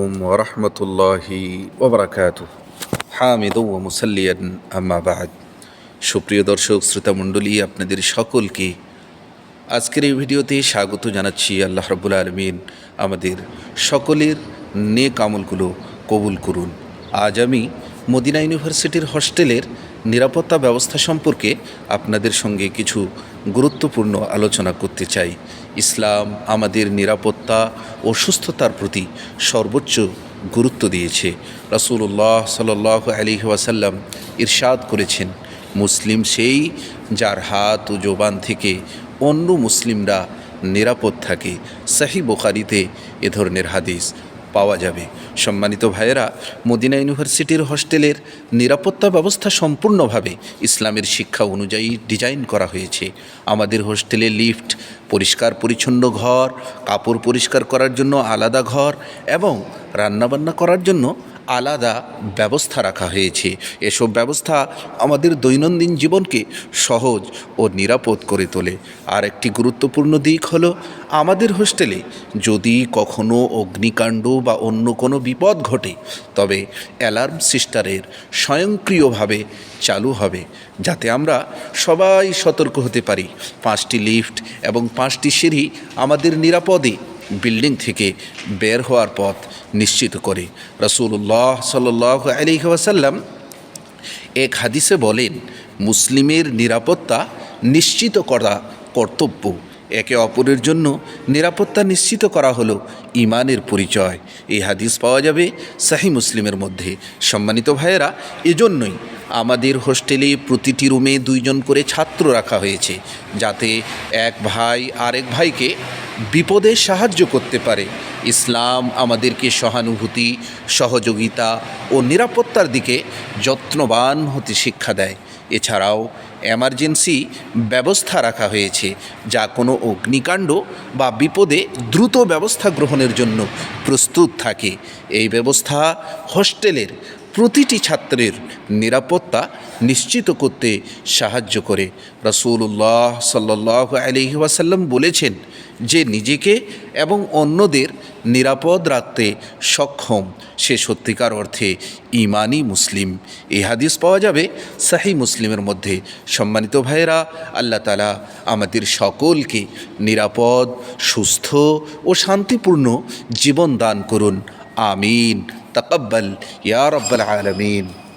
আলাইকুম ওরহমতুল্লাহি ওবরাকাত হামিদ ও মুসাল্লিয়ান আম্মাবাদ সুপ্রিয় দর্শক, শ্রোতামণ্ডলী, আপনাদের সকলকে আজকের এই ভিডিওতে স্বাগত জানাচ্ছি আল্লাহ রবুল আলমিন। আমাদের সকলের নেক আমলগুলো কবুল করুন। আজ আমি মদিনা ইউনিভার্সিটির হস্টেলের নিরাপত্তা ব্যবস্থা সম্পর্কে আপনাদের সঙ্গে কিছু গুরুত্বপূর্ণ আলোচনা করতে চাই। ইসলাম আমাদের নিরাপত্তা ও সুস্থতার প্রতি সর্বোচ্চ গুরুত্ব দিয়েছে। রাসূলুল্লাহ সাল্লাহ আলী ওয়াসাল্লাম ইরশাদ করেছেন, মুসলিম সেই যার হাত ও জোবান থেকে অন্য মুসলিমরা নিরাপদ থাকে। সাহি বোখারিতে এ ধরনের হাদিস। পাওয়া যাবে। সম্মানিত ভাইয়েরা, মদিনা ইউনিভার্সিটির হস্টেলের নিরাপত্তা ব্যবস্থা সম্পূর্ণভাবে ইসলামের শিক্ষা অনুযায়ী ডিজাইন করা হয়েছে। আমাদের হোস্টেলে লিফট, পরিষ্কার পরিচ্ছন্ন ঘর, কাপড় পরিষ্কার করার জন্য আলাদা ঘর এবং রান্নাবান্না করার জন্য আলাদা ব্যবস্থা রাখা হয়েছে। এসব ব্যবস্থা আমাদের দৈনন্দিন জীবনকে সহজ ও নিরাপদ করে তোলে। আর একটি গুরুত্বপূর্ণ দিক হলো, আমাদের হোস্টেলে যদি কখনো অগ্নিকাণ্ড বা অন্য কোনো বিপদ ঘটে, তবে অ্যালার্ম সিস্টারের স্বয়ংক্রিয়ভাবে চালু হবে, যাতে আমরা সবাই সতর্ক হতে পারি। পাঁচটি লিফট এবং পাঁচটি সিঁড়ি আমাদের নিরাপদে বিল্ডিং থেকে বের হওয়ার পথ নিশ্চিত করে। রসুল্লাহ সাল আলী ওয়াসাল্লাম এক হাদিসে বলেন, মুসলিমের নিরাপত্তা নিশ্চিত করা কর্তব্য। একে অপরের জন্য নিরাপত্তা নিশ্চিত করা হলো ইমানের পরিচয়। এই হাদিস পাওয়া যাবে সাহি মুসলিমের মধ্যে। সম্মানিত ভাইয়েরা, এজন্যই আমাদের হোস্টেলে প্রতিটি রুমে দুইজন করে ছাত্র রাখা হয়েছে, যাতে এক ভাই আরেক ভাইকে বিপদে সাহায্য করতে পারে। ইসলাম আমাদেরকে সহানুভূতি, সহযোগিতা ও নিরাপত্তার দিকে যত্নবান হতে শিক্ষা দেয়। এছাড়াও এমার্জেন্সি ব্যবস্থা রাখা হয়েছে, যা কোনো অগ্নিকাণ্ড বা বিপদে দ্রুত ব্যবস্থা গ্রহণের জন্য প্রস্তুত থাকে। এই ব্যবস্থা হোস্টেলের প্রতিটি ছাত্রের নিরাপত্তা নিশ্চিত করতে সাহায্য করে। রসুল্লাহ সাল্লাহ আলহি ওয়াসাল্লাম বলেছেন যে, নিজেকে এবং অন্যদের নিরাপদ রাখতে সক্ষম, সে সত্যিকার অর্থে ইমানই মুসলিম। এই হাদিস পাওয়া যাবে সাহি মুসলিমের মধ্যে। সম্মানিত ভাইয়েরা, আল্লাহ তালা আমাদের সকলকে নিরাপদ, সুস্থ ও শান্তিপূর্ণ জীবন দান করুন। আমিন। تقبل يا رب العالمين.